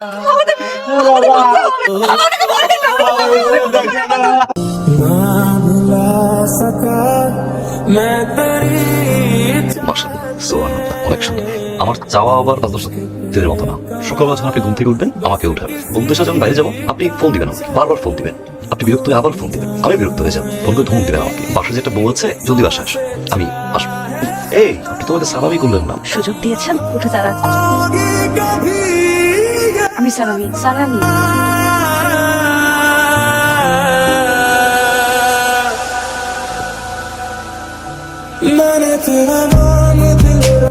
অনেক সুন্দর আমার চাওয়া আবার তোদের মতো না। সকালবেলা যখন আপনি ঘুম থেকে উঠবেন আমাকে উঠাবেন। বন্ধুদের সাথে যখন বাইরে যাব আপনি ফোন দিবেন আমাকে বারবার ফোন দিবেন। আপনি বিরক্ত হয়ে আবার ফোন দিবেন। আমি বিরক্ত হয়ে যাব। ফোন করে ধমক দিবেন আমাকে। বাসায় যেটা বউ আছে জলদি বাসায় আসো। আমি আসব। এই আপনি তোমাকে সালামই করলেন না। সুযোগ দিয়েছেন উঠে দাঁড়ান। আমি সালামি সালামি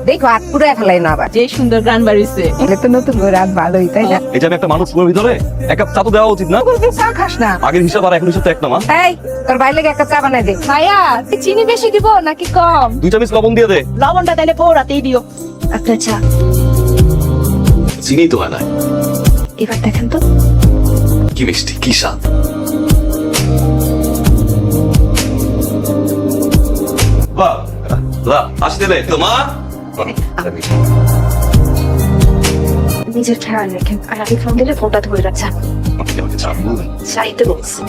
দেখো হাত পুরো ফেলাই না আবার। যে সুন্দর গান বাড়িছে এটা তো নতুন করে রাত ভালোই তাই না? এই যে আমি একটা মানুষ পুরো ভিতরে এক কাপ চা তো দেওয়া উচিত না? তুই চা খাস না। আগের হিসাব আর এখন হিসাব তো এক না মা। এই তোর বাইরে লেগে একটা চা বানাই দে। ভাইয়া চিনি বেশি দিব নাকি কম? দুই চামচ লবণ দিয়ে দে। লবণটা তাহলে পৌরাতেই দিও। চা। চিনি তো হয় না। এবার দেখেন তো। কি মিষ্টি কি স্বাদ? বাহ বাহ আসি দিলে তো মা? নিজের খেয়াল রেখেন আর আমি ফোন দিলে ফোনটা ধরে রাখছেন। বলছি।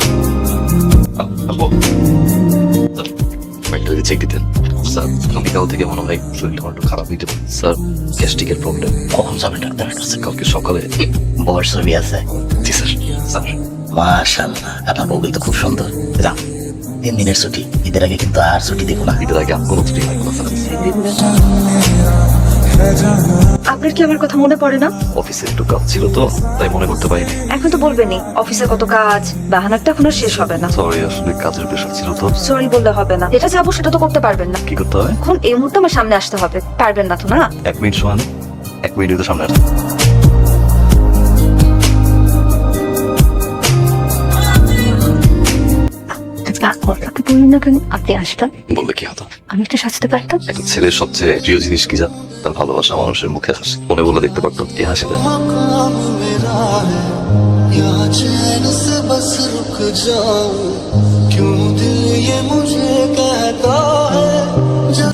মেন্টালি চেক দিতেন। স্যার আমি কাল থেকে মনে হয় শরীরটা একটু খারাপ হইতে পারে। স্যার গ্যাস্ট্রিকের প্রবলেম কখন যাবেন ডাক্তার কাছে কালকে সকালে। বর ছবি আছে। জি স্যার। স্যার। মাশাল্লাহ আপনার বউ তো খুব সুন্দর। যান তিন দিনের ছুটি। ঈদের আগে কিন্তু আর ছুটি দেবো না। ঈদের আগে আমি কোনো ছুটি হয় না স্যার। আপনার কি আমার কথা মনে পড়ে না? অফিসে একটু কাজ ছিল তো তাই মনে করতে পারিনি। এখন তো বলবেনই অফিসে কত কাজ বাহানাটা এখনও শেষ হবে না। সরি আসলে কাজের প্রেশার ছিল তো। সরি বললে হবে না। যেটা চাবো সেটা তো করতে পারবেন না। কি করতে হবে? এখন এই মুহূর্তে আমার সামনে আসতে হবে। পারবেন না তো না? এক মিনিট শোন এক মিনিট সামনে আসতে আজকে আপনাকে বলুন না কেন আপনি আসবেন বললে কি হতো আমি একটু সাজতে পারতাম একটা ছেলের সবচেয়ে প্রিয় জিনিস কি জান তার ভালোবাসা মানুষের মুখে হাসি মনে বলে দেখতে পারতাম এই হাসি দেয় मकाम मेरा है यहाँ चैन से बस रुक जाऊं क्यों दिल ये मुझे कहता है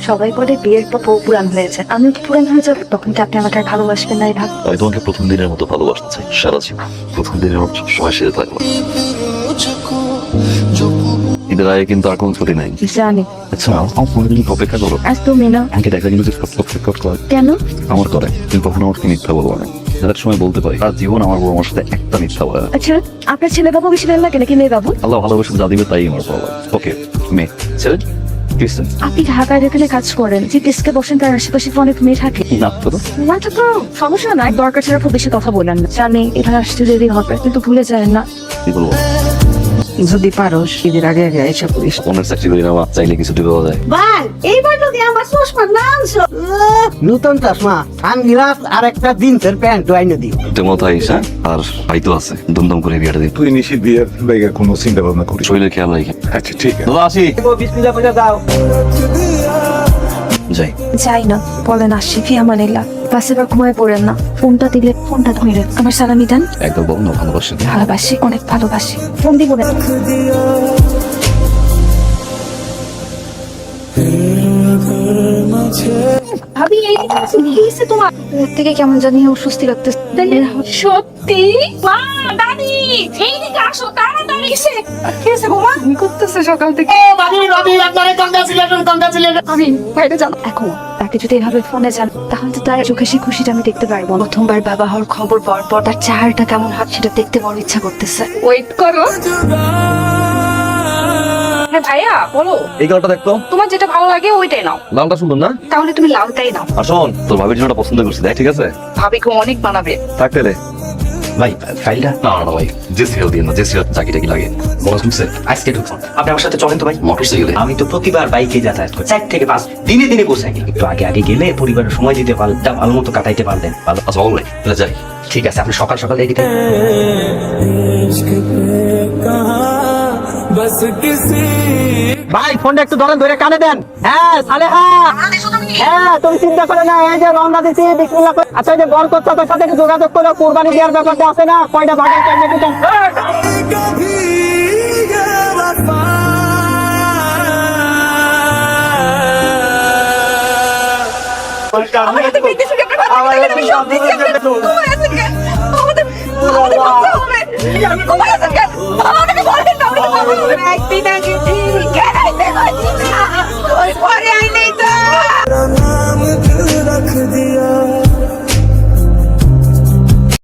সবাই বলে বিয়ের পর বউ পুরান হয়েছে আমিও কি পুরান হয়ে যাবো তখন কি আপনি আমাকে আর ভালোবাসবেন না এই ভাব আমি তোমাকে প্রথম দিনের মতো ভালোবাসতে চাই সারা জীবন প্রথম দিনের মতো সময় সেরে থাকবো फिर मुझको जो ঈদের আগে কিন্তু আর কোনো ছুটি নাই। জানি। আচ্ছা আমার অপেক্ষা করো। আজ তো মেনা আমাকে দেখা কিন্তু করে। কেন? আমার করে তুমি কখনো আমাকে মিথ্যা বলব না। যাদের সময় বলতে পারি আর জীবন আমার বড় আমার সাথে একটা মিথ্যা বলে না। আচ্ছা আপনার ছেলে বাবু বেশি ভালো লাগে নাকি মেয়ে বাবু? আল্লাহ ভালোবাসে যা দিবে তাই আমার পাওয়া ওকে মেয়ে ছেলে আপনি ঢাকায় যেখানে কাজ করেন যে ডেস্কে বসেন তার আশেপাশে অনেক মেয়ে থাকে। না তো? না তো তো সমস্যা নাই। দরকার ছাড়া খুব বেশি কথা বলেন না। জানি এখানে আসতে দেরি হবে কিন্তু ভুলে যায় না। কি বলব? যদি পারোস ঈদের আগে আগে এসে করিস অনেক চাকরি করি না মা, চাইলে কিছু দিতে যায় ভাই এইবার যদি আমার চশমা না আনছো? নতুন চশমা সানগ্লাস আর একটা জিন্সের প্যান্ট আইনে দিও। তেমন তাই হ্যাঁ আর ভাই তো আছে ধুমধাম করে বিয়েটা দিই তুই নিশি বিয়ের লাগে কোনো চিন্তা ভাবনা করিস শরীরের খেয়াল রাখি। আচ্ছা ঠিক আছে। দাদা আসি। বিসমিল্লা পয়সা দাও। যাই। যাই না বলেন আসি ফি আমার এলা বাসে বা ঘুমায় পড়েন না। ফোনটা দিলে ফোনটা ধরে আমার সালামি দেন। একবার বল না ভালোবাসি। ভালোবাসি অনেক ভালোবাসি। ফোন দিব না। ভাবি এই হয়েছে তোমার? ওর থেকে কেমন জানি অস্বস্তি লাগতেছে। সত্যি? দাদি এইদিকে আসো তাড়াতাড়ি। এসে কি হয়েছে বোমা? কি করতেছে সকাল থেকে? আমি বাইরে যাব। এখন। তাকে যদি এভাবে ফোনে যান তাহলে তো তার চোখে সেই খুশিটা আমি দেখতে পারব। প্রথমবার বাবা হওয়ার খবর পর পর তার চেহারাটা কেমন হাত সেটা দেখতে বড় ইচ্ছা করতেছে। ওয়েট করো। হ্যাঁ ভাইয়া বলো। এই গানটা দেখতো? তোমার যেটা ভালো লাগে ওইটাই নাও। লালটা সুন্দর না? তাহলে তুমি লালটাই নাও। আর শোন তোর ভাবির জন্য পছন্দ করছি দেখ ঠিক আছে? ভাবিকে অনেক বানাবে। থাকতে রে ভাই ফাইলটা না না ভাই। যে সিরিয়াল দিয়ে না যে সিরিয়াল চাকরি টাকি লাগে? মনে ঢুকছে। আজকে ঢুকছেন আপনি আমার সাথে চলেন তো ভাই। মোটরসাইকেলে আমি তো প্রতিবার বাইকে যাতায়াত করি। চার থেকে পাঁচ দিনে দিনে বসে থাকি একটু আগে আগে গেলে পরিবারের সময় দিতে পারলেন ভালো মতো কাটাইতে পারলেন ভালো আচ্ছা যাই। ঠিক আছে আপনি সকাল সকাল থাকেন ভাই ফোনটা একটু ধরেন ধরে কানে দেন হ্যাঁ সালে হ্যাঁ তুমি চিন্তা করে না এই যে রওনা দিছি বিসমিল্লাহ আচ্ছা এই যে বরকত তোর সাথে যোগাযোগ করে কুরবানি দেওয়ার ব্যাপারটা আছে না কয়টা ভাগের টাইমে দিতেন আমাদের नाम क्यों रख दिया